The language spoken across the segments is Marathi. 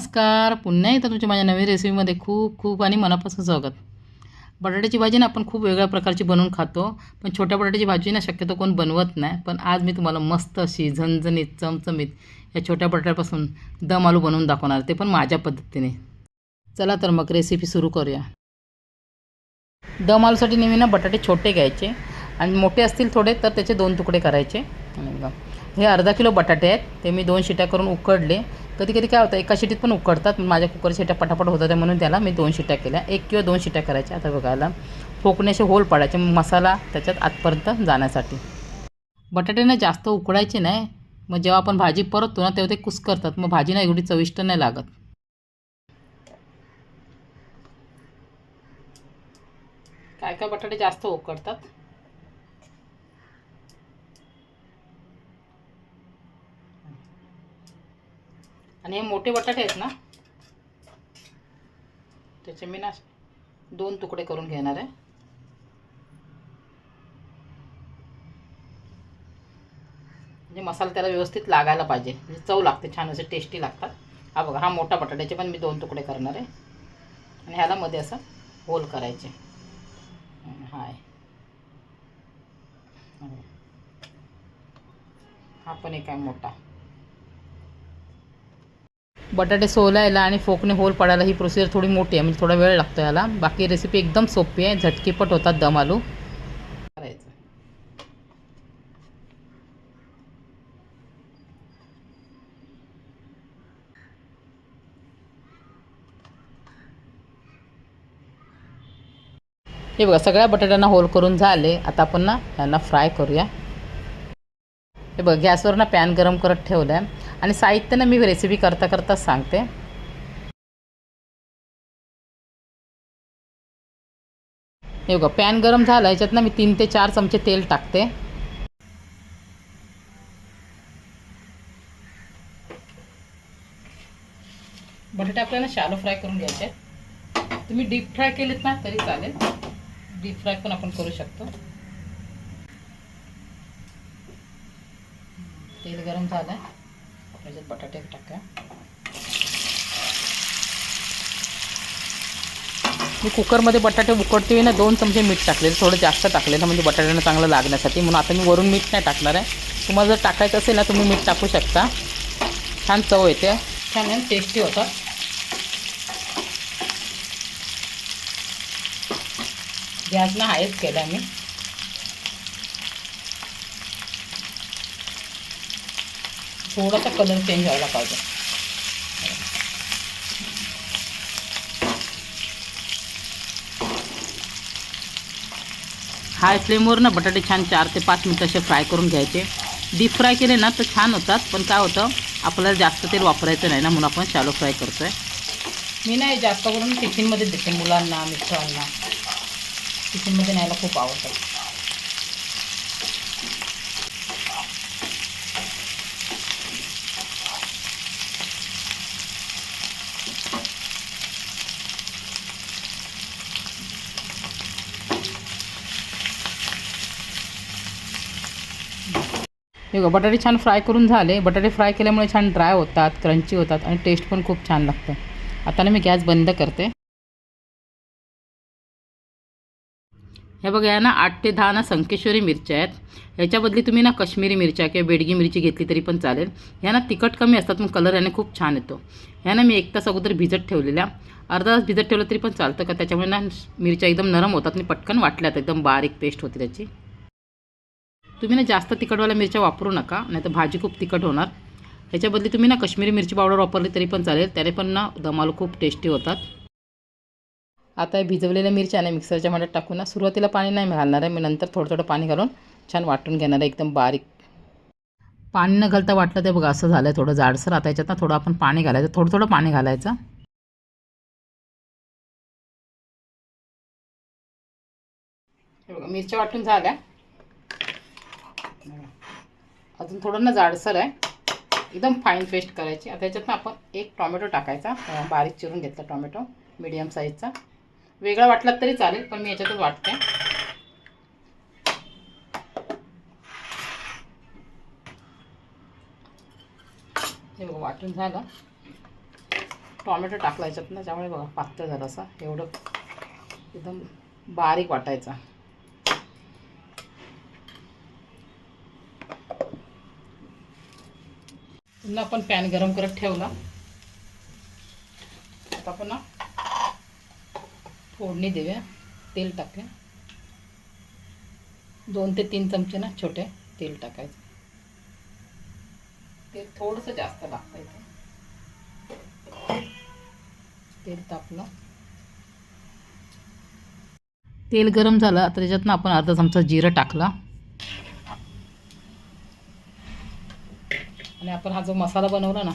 नमस्कार. पुन्हा एकदा तुमच्या माझ्या नवीन रेसिपीमध्ये खूप खूप आणि मनापासून स्वागत. बटाट्याची भाजी ना आपण खूप वेगळ्या प्रकारची बनवून खातो. पण छोट्या बटाट्याची भाजी ना शक्यतो कोण बनवत नाही. पण आज मी तुम्हाला मस्त अशी झणझणीत चमचमीत या छोट्या बटाट्यापासून दम आलू बनवून दाखवणार ते पण माझ्या पद्धतीने. चला तर मग रेसिपी सुरू करूया. दम आलूसाठी नेहमी ना बटाटे छोटे घ्यायचे. आणि मोठे असतील थोडे तर त्याचे दोन तुकडे करायचे. हे अर्धा किलो बटाटे आहेत ते मी दोन शिट्या करून उकडले. कधी कधी काय होतं एका शिटीत पण उकडतात पण माझ्या कुकर शिट्या पटापट होतात म्हणून त्याला मी दोन शिट्या केल्या. एक किंवा दोन शिट्या करायच्या आता बघायला. फोकण्याचे होल पाडायचे मग मसाला त्याच्यात आतपर्यंत जाण्यासाठी. बटाटे जास्त उकडायचे नाही. मग जेव्हा आपण भाजी परततो ना तेव्हा ते कुस्करतात मग भाजीना एवढी चविष्ट नाही लागत. काय काय बटाटे जास्त उकडतात? आणि हे मोठे बटाटे आहेत ना त्याचे मी ना दोन तुकडे करून घेणार आहे. म्हणजे मसाला त्याला व्यवस्थित लागायला पाहिजे. म्हणजे चव लागते छान असे टेस्टी लागतात. हा बघा हा मोठा बटाट्याचे पण मी दोन तुकडे करणार आहे. आणि ह्याला मध्ये असं होल करायचे. हाय. हा पण एक आहे मोठा. बटाटे सोलायला आणि फोकने होल पडायला ही प्रोसिजर थोडी मोठी आहे म्हणजे थोडा वेळ लागतो याला. बाकी रेसिपी एकदम सोपी आहे झटकीपट होतात दम आलू. करायचं हे बघा सगळ्या बटाट्यांना होल करून झाले. आता आपण ना यांना फ्राय करूया. हे बघ गॅसवर ना पॅन गरम करत ठेवलं आहे आणि साहित्य ना मी रेसिपी करता करताच सांगते. हे बघा पॅन गरम झाला याच्यात ना मी तीन ते चार चमचे तेल टाकते. बटाटे आपल्याला शालो फ्राय करून घ्यायचे तुम्ही डीप फ्राय केलेत ना तरी चालेल. डीप फ्राय पण आपण करू शकतो. तेल गरम झालं आहे बटाटे टाका मी कुकरमध्ये बटाटे उकडते ना दोन चमचे मीठ टाकलेलं थोडं जास्त टाकलेलं म्हणजे बटाट्यांना चांगलं लागण्यासाठी. म्हणून आता मी वरून मीठ नाही टाकणार आहे. तुम्हाला जर टाकायचं असेल ना तुम्ही मीठ टाकू शकता. छान चव येते. छान आहे टेस्टी होतात गॅस ना हायच केला मी. थोडासा कलर चेंज व्हायला पाहिजे. हाय फ्लेमवर ना बटाटे छान चार ते पाच मिनटं असे फ्राय करून घ्यायचे. डीप फ्राय केले ना तर छान होतात पण काय होतं आपल्याला जास्त तेल वापरायचं नाही ना म्हणून आपण शालो फ्राय करतो आहे मी नाही जास्त करून टिफिनमध्ये देते मुलांना मिस्टरांना. टिफिनमध्ये न्यायला खूप आवडतं. हे बघा बटाटे छान फ्राय करून झाले. बटाटे फ्राय केल्यामुळे छान ड्राय होतात क्रंची होतात आणि टेस्ट पण खूप छान लागतं. आता ना मी गॅस बंद करते. हे बघा या ना आठ ते दहा ना संकेश्वरी मिरच्या आहेत. ह्याच्याबदली तुम्ही ना काश्मीरी मिरच्या किंवा बेडगी मिरची घेतली तरी पण चालेल. ह्या ना तिखट कमी असतात मग कलर याने खूप छान येतो. ह्या ना मी एक तास अगोदर भिजत ठेवलेल्या. अर्धा तास भिजत ठेवलं तरी पण चालतं का? त्याच्यामुळे ना मिरच्या एकदम नरम होतात आणि पटकन वाटल्यात एकदम बारीक पेस्ट होती त्याची. तुम्ही ना जास्त तिखटवाल्या मिरच्या वापरू नका नाही तर भाजी खूप तिखट होणार. ह्याच्याबदली तुम्ही ना काश्मीरी मिरची पावडर वापरली तरी पण चालेल त्याने पण ना दमाल खूप टेस्टी होतात. आता भिजवलेल्या मिरच्या ना मिक्सरच्या मध्ये टाकून ना सुरुवातीला पाणी नाही घालणार आहे मी नंतर थोडं थोडं पाणी घालून छान वाटून घेणार आहे एकदम बारीक. पाणी न घालता वाटलं ते बघा असं झालं आहे थोडं जाडसर. आता याच्यात ना थोडं आपण पाणी घालायचं थोडं थोडं पाणी घालायचं. मिरच्या वाटून झाल्या. अजून थोडं ना जाडसर आहे. एकदम फाईन पेस्ट करायची. आता याच्यात आपण एक टॉमॅटो टाकायचा. बारीक चिरून घेतला टॉमॅटो मिडियम साईजचा वेगळा वाटला तरी चालेल पण मी याच्यातच वाटते. हे बघा वाटून झालं. टॉमॅटो टाकला याच्यातनं. त्यामुळे बघा पातळ झालं असं. एवढं एकदम बारीक वाटायचा. पुन्हा आपण पॅन गरम करत ठेवला. आता पुन्हा फोडणी देऊया. तेल टाकूया. दोन ते तीन चमचे ना छोटे तेल टाकायचं. तेल थोडंसं जास्त लागतं इथे. तेल तापलं. तेल गरम झालं आता त्याच्यातनं आपण अर्धा चमचा जिरं टाकला. आणि आपण हा जो मसाला बनवला ना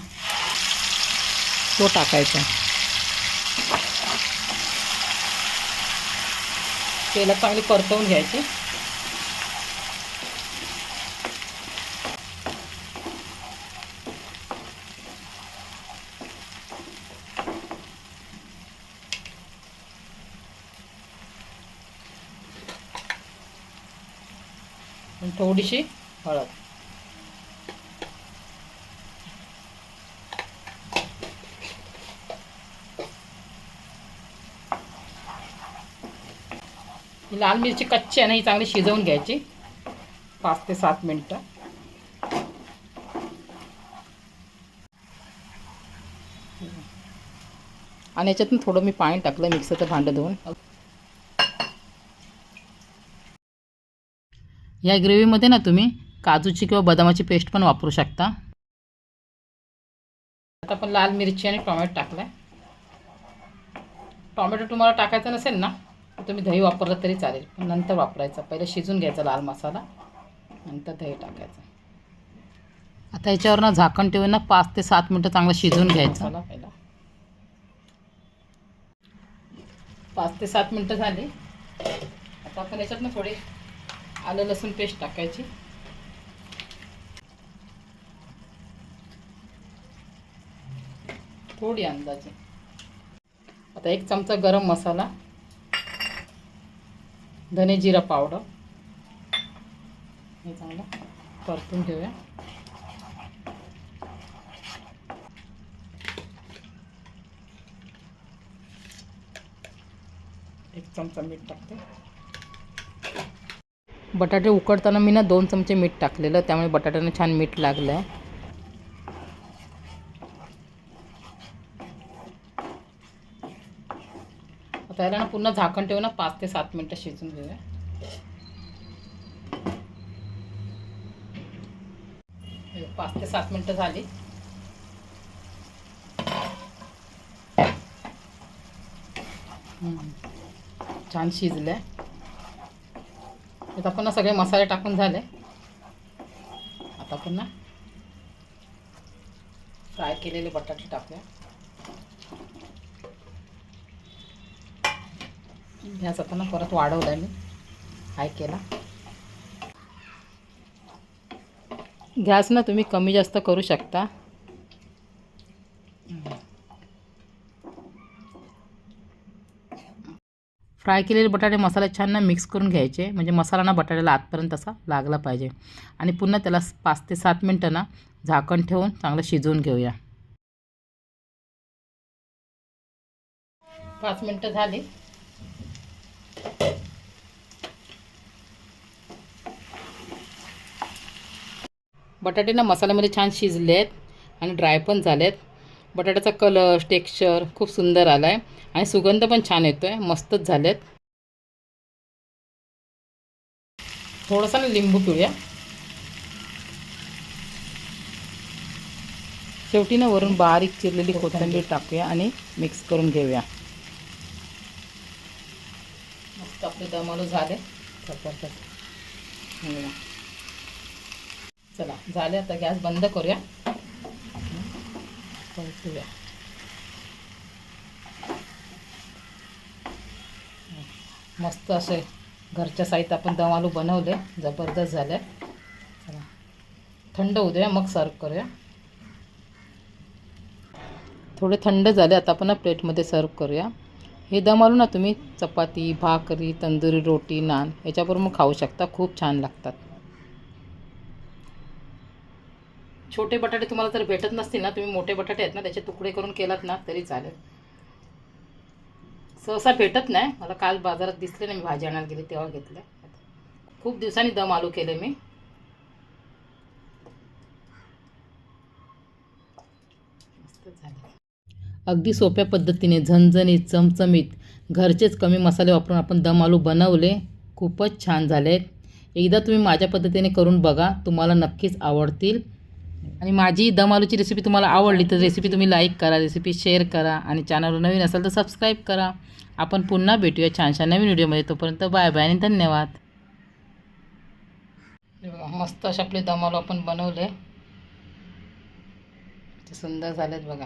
तो टाकायचा. तेलात चांगली परतवून घ्यायची. थोडीशी हळद. लाल मिरची कच्ची आहे ना ही चांगली शिजवून घ्यायची. पाच ते सात मिनटं. आणि याच्यातून थोडं मी पाणी टाकलं मिक्सरचं भांडं धुवून. या ग्रेव्हीमध्ये ना तुम्ही काजूची किंवा बदामाची पेस्ट पण वापरू शकता. आता आपण लाल मिरची आणि टोमॅटो टाकलाय. टोमॅटो तुम्हाला टाकायचा नसेल ना तुम्ही दही वापरलं तरी चालेल. पण नंतर वापरायचं. पहिले शिजून घ्यायचा लाल मसाला. नंतर दही टाकायचं. आता याच्यावर ना झाकण ठेवून ना पाच ते सात मिनटं चांगलं शिजवून घ्यायचं. मसाला पहिला. पाच ते सात मिनटं झाली. आता आपण याच्यात ना थोडी आलं लसूण पेस्ट टाकायची. थोडी अंदाजे. आता एक चमचा गरम मसाला. धने जिरा पावडर. हे चांगलं परतून घेऊया एक चमचा मीठ टाकते. बटाटे उकडताना मी ना दोन चमचे मीठ टाकलेलं त्यामुळे बटाट्यानं छान मीठ लागलं आहे आता याला ना पुन्हा झाकण ठेवून ना पाच ते सात मिनटं शिजून घेऊया. पाच ते सात मिनटं झाली. छान शिजले आता पुन्हा सगळे मसाले टाकून झाले. आता पुन्हा फ्राय केलेले बटाटे टाकूया. गॅस आता ना परत वाढवला मी. हाय केला. गॅस ना तुम्ही कमी जास्त करू शकता. फ्राय केलेले बटाटे मसाला छान ना मिक्स करून घ्यायचे. म्हणजे मसाला ना बटाट्याला आतपर्यंत असा लागला पाहिजे. आणि पुन्हा त्याला पाच ते सात मिनटं ना झाकण ठेवून चांगलं शिजवून घेऊया. पाच मिनटं झाली. बटाटे ना मसाल्यामध्ये छान शिजले आहेत आणि ड्राय पण झालेत. बटाट्याचा कलर टेक्स्चर खूप सुंदर आला आहे आणि सुगंध पण छान येतो आहे मस्तच झालेत. थोडंसं ना लिंबू पिळूया. शेवटी ना वरून बारीक चिरलेली कोथिंबीर टाकूया आणि मिक्स करून घेऊया. मस्त आपले दमालो झाले. चला झाले आता गॅस बंद करूया. परतूया मस्त असे घरच्या साईत आपण दम आलू बनवले जबरदस्त झाले. चला थंड होऊ द्या मग सर्व करूया. थोडे थंड झाले आता आपण प्लेटमध्ये सर्व करूया. हे दम आलू ना तुम्ही चपाती भाकरी तंदुरी रोटी नान याच्याबरोबर मग खाऊ शकता खूप छान लागतात. छोटे बटाटे तुम्हाला जर भेटत नसतील ना तुम्ही मोठे बटाटे आहेत ना त्याचे तुकडे करून केलात ना तरी चालेल. सहसा भेटत नाही. मला काल बाजारात दिसले नाही मी भाजी आणायला गेली तेव्हा घेतले. खूप दिवसांनी दम आलू केले मी. झाले. अगदी सोप्या पद्धतीने झणझणीत चमचमीत घरचेच कमी मसाले वापरून आपण दम आलू बनवले. खूपच छान झाले. आहेत एकदा तुम्ही माझ्या पद्धतीने करून बघा तुम्हाला नक्कीच आवडतील. आणि माझी दम आलूची रेसिपी तुम्हाला आवडली तर रेसिपी तुम्ही लाईक करा रेसिपी शेअर करा आणि चॅनलवर नवीन असाल तर सबस्क्राईब करा. आपण पुन्हा भेटूया छानशा नवीन व्हिडिओमध्ये तोपर्यंत बाय बाय आणि धन्यवाद. मस्त असे आपले दम आलू आपण बनवले. ते सुंदर झालेत बघा.